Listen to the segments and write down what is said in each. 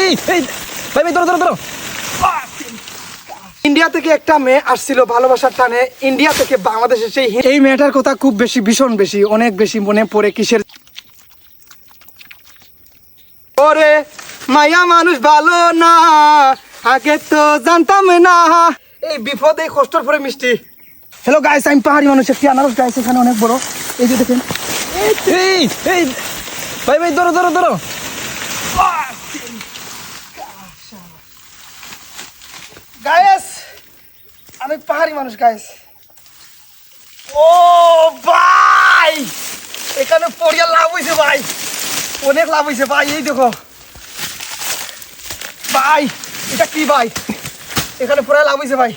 এই এই ভাই ভাই ধরো ধরো ধরো। ইন্ডিয়া থেকে একটা মেয়ে আসছিল ভালোবাসার টানে। ইন্ডিয়া থেকে বাংলাদেশে সেই এই মেয়েটার কথা খুব বেশি ভীষণ বেশি অনেক বেশি মনে পড়ে কিসের ওরে মায়া মানুষ ভালো না আগে তো জানতাম না। এই বিপদ এই কষ্টর পরে মিষ্টি। হ্যালো গাইস আমি পাহাড়ি মানুষ একটি আনারস গাইস এখানে অনেক বড়। এই যে দেখেন। এই এই ভাই ভাই ধরো ধরো ধরো গায়েস আমি পাহাড়ি মানুষ গায়েস ও ভাই! এখানে পড়িয়া লাভ হয়েছে ভাই। অনেক লাভ হয়েছে ভাই এই দেখো। ভাই এটা কি ভাই? এখানে পড়ে লাভ হয়েছে ভাই।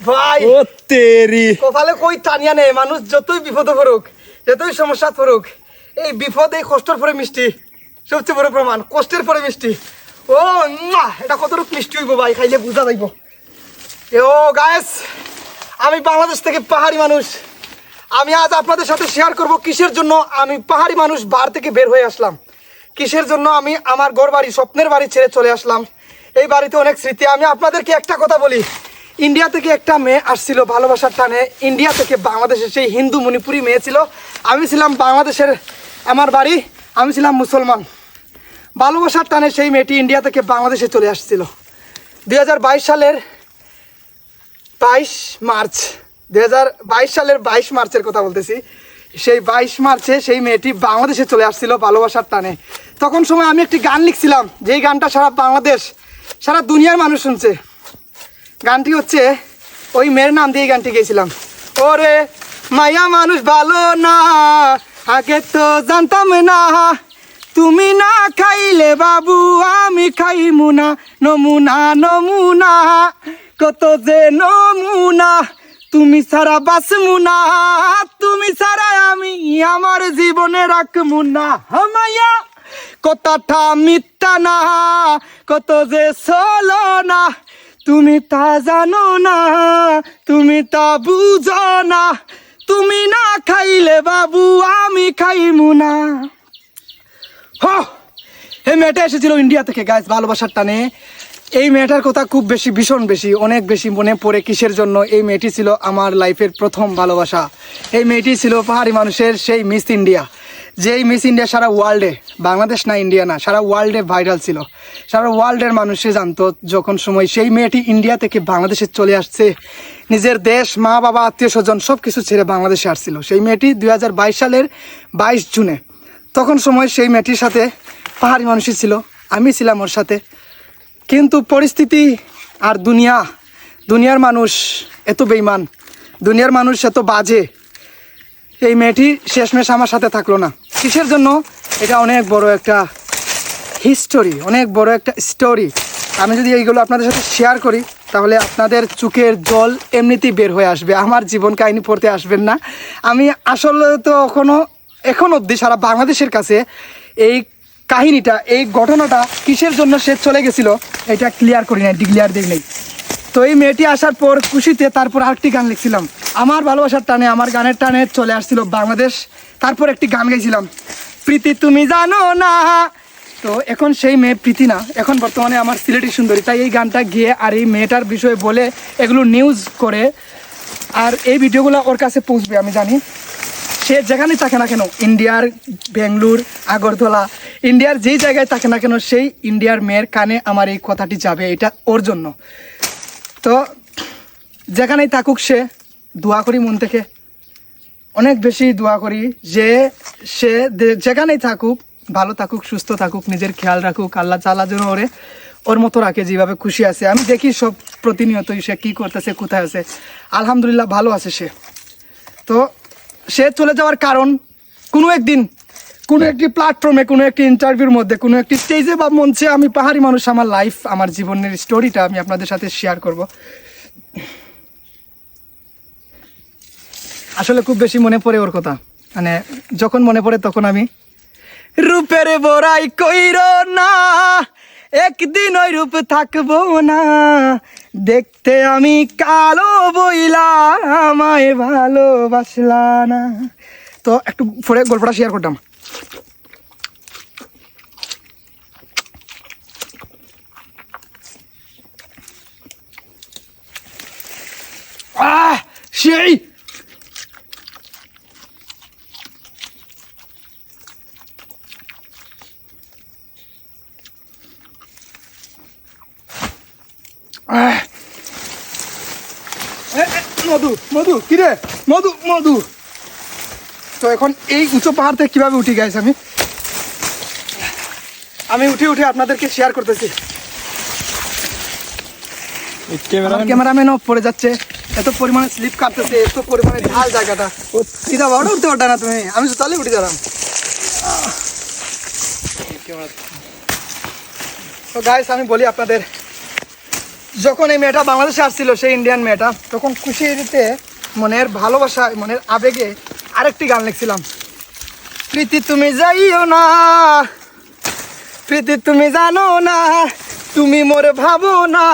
ভাই ও তেরি। কপালে কই টানিয়া নেই? মানুষ যতই বিপদে পড়ুক যতই সমস্যা পড়ুক এই বিপদ এই কষ্টের পরে মিষ্টি। সবচেয়ে বড় প্রমাণ কষ্টের পরে মিষ্টি। ও না এটা কতটুকু মিষ্টি হইব ভাই? খাইলে বুঝা যাইব। ও গায়েস আমি বাংলাদেশ থেকে পাহাড়ি মানুষ। আমি আজ আপনাদের সাথে শেয়ার করব কিসের জন্য আমি পাহাড়ি মানুষ বার থেকে বের হয়ে আসলাম। কিসের জন্য আমি আমার ঘর বাড়ি স্বপ্নের বাড়ি ছেড়ে চলে আসলাম। এই বাড়িতে অনেক স্মৃতি। আমি আপনাদেরকে একটা কথা বলি। ইন্ডিয়া থেকে একটা মেয়ে আসছিল ভালোবাসার টানে। ইন্ডিয়া থেকে বাংলাদেশের সেই হিন্দু মণিপুরি মেয়ে ছিল। আমি ছিলাম বাংলাদেশের আমার বাড়ি। আমি ছিলাম মুসলমান। ভালোবাসার টানে সেই মেয়েটি ইন্ডিয়া থেকে বাংলাদেশে চলে আসছিল। দু হাজার বাইশ সালের বাইশ মার্চ দু হাজার বাইশ সালের বাইশ মার্চের কথা বলতেছি। সেই বাইশ মার্চে সেই মেয়েটি বাংলাদেশে চলে আসছিল ভালোবাসার টানে। তখন সময় আমি একটি গান লিখছিলাম, যেই গানটা সারা বাংলাদেশ, সারা দুনিয়ার মানুষ শুনছে। গানটি হচ্ছে, ওই মেয়ের নাম দিয়ে গানটি গেয়েছিলাম। ওরে, মায়া মানুষ ভালো না, আগে তো জানতাম না। তুমি না খাইলে বাবু, আমি খাইমু না। নমুনা নমুনা, কত যে নমুনা। তুমি ছাড়া বাঁচমু না, তুমি ছাড়া আমি আমার জীবনে রাখমু না। হামাইয়া কথাটা মিথ্যা না, কত যে সলো না। তুমি তা জানো না, তুমি তা বুঝো না। তুমি না খাইলে বাবু, আমি খাইমু না। মেয়েটা এসেছিল ইন্ডিয়া থেকে গাছ ভালোবাসার টানে। এই মেয়েটার কথা খুব বেশি, ভীষণ বেশি, অনেক বেশি মনে পড়ে কিসের জন্য এই মেয়েটি ছিল আমার লাইফের প্রথম ভালোবাসা। এই মেয়েটি ছিল পাহাড়ি মানুষের সেই মিস ইন্ডিয়া যেই মিস ইন্ডিয়া সারা ওয়ার্ল্ডে বাংলাদেশ না ইন্ডিয়া না, সারা ওয়ার্ল্ডে ভাইরাল ছিল। সারা ওয়ার্ল্ডের মানুষে জানতো যখন সময় সেই মেয়েটি ইন্ডিয়া থেকে বাংলাদেশে চলে আসছে, নিজের দেশ, মা, বাবা, আত্মীয় স্বজন সব কিছু ছেড়ে বাংলাদেশে আসছিল। সেই মেয়েটি দুই হাজার বাইশ সালের বাইশ জুনে, তখন সময় সেই মেয়েটির সাথে পাহাড়ি মানুষই ছিল, আমি ছিলাম ওর সাথে। কিন্তু পরিস্থিতি আর দুনিয়া, দুনিয়ার মানুষ এত বেইমান দুনিয়ার মানুষ এত বাজে। এই মেয়েটি শেষমেশ আমার সাথে থাকল না। কিসের জন্য? এটা অনেক বড় একটা হিস্টোরি অনেক বড় একটা স্টোরি আমি যদি এইগুলো আপনাদের সাথে শেয়ার করি, তাহলে আপনাদের চোখের জল এমনিতেই বের হয়ে আসবে। আমার জীবন কাহিনী পড়তে আসবেন না। আমি আসলে তো এখনও, এখন অবধি সারা বাংলাদেশের কাছে এই কাহিনীটা, এই ঘটনাটা কিসের জন্য সে চলে গেছিল, এটা ক্লিয়ার করি নাই ডিক্লিয়ার দিই নেই। তো এই মেয়েটি আসার পর খুশিতে তারপর আরেকটি গান লিখছিলাম। আমার ভালোবাসার টানে, আমার গানের টানে চলে আসছিল বাংলাদেশ। তারপর একটি গান গাইছিলাম, প্রীতি তুমি জানো না। তো এখন সেই মেয়ে প্রীতি না, এখন বর্তমানে আমার সিলেটি সুন্দরী, তাই এই গানটা গিয়ে আর এই মেয়েটার বিষয়ে বলে এগুলো নিউজ করে। আর এই ভিডিওগুলো ওর কাছে পৌঁছবে, আমি জানি। সে যেখানেই থাকে না কেন, ইন্ডিয়ার, বেঙ্গলুর, আগরতলা ইন্ডিয়ার যেই জায়গায় থাকে না কেন, সেই ইন্ডিয়ার মেয়ের কানে আমার এই কথাটি যাবে, এটা ওর জন্য। তো যেখানেই থাকুক সে দোয়া করি মন থেকে। অনেক বেশি দোয়া করি যে সে যেখানেই থাকুক, ভালো থাকুক, সুস্থ থাকুক, নিজের খেয়াল রাখুক, আল্লাহ চালা যেন ওরে, ওর মতো রাখে যেভাবে খুশি আছে। আমি দেখি সব প্রতিনিয়তই সে কী করতেছে, কোথায় আছে। আলহামদুলিল্লাহ ভালো আছে সে। তো সে চলে যাওয়ার কারণ কোনো একদিন কোনো একটি প্ল্যাটফর্মে কোনো একটি ইন্টারভিউর মধ্যে, কোনো একটি স্টেজে বা মঞ্চে আমি পাহাড়ি মানুষ, আমার লাইফ আমার জীবনের স্টোরিটা আমি আপনাদের সাথে শেয়ার করব। আসলে খুব বেশি মনে পড়ে ওর কথা। মানে যখন মনে পড়ে তখন আমি, রূপের বড়াই কইর না, একদিন ওই রূপ থাকব না। দেখতে আমি কালো বইলা, আমায় ভালোবাসলা না। তো একটু পরে গল্পটা শেয়ার করতাম। সেই! মধু মধু কিরে? মধু মধু! তো এখন এই উঁচু পাহাড় থেকে কীভাবে উঠি গাইছি আমি? আমি উঠে উঠে আপনাদেরকে শেয়ার করতেছি। ক্যামেরা ক্যামেরাম্যানও পড়ে যাচ্ছে। এত পরিমাণে স্লিপ কাটতেছে এত পরিমাণে ঢাল জায়গাটা। সিধা বাড়ো উঠতে পারটা না তুমি। আমি তো তাহলে উঠে গেলাম তো গাইস আমি বলি আপনাদের যখন এই মেয়েটা বাংলাদেশে আসছিল সেই ইন্ডিয়ান মেয়েটা তখন খুশিতে মনের ভালোবাসায় মনের আবেগে আরেকটি গান লিখছিলাম। প্রীতি তুমি যাইও না, প্রীতি তুমি জানো না, তুমি মোর ভাবো না।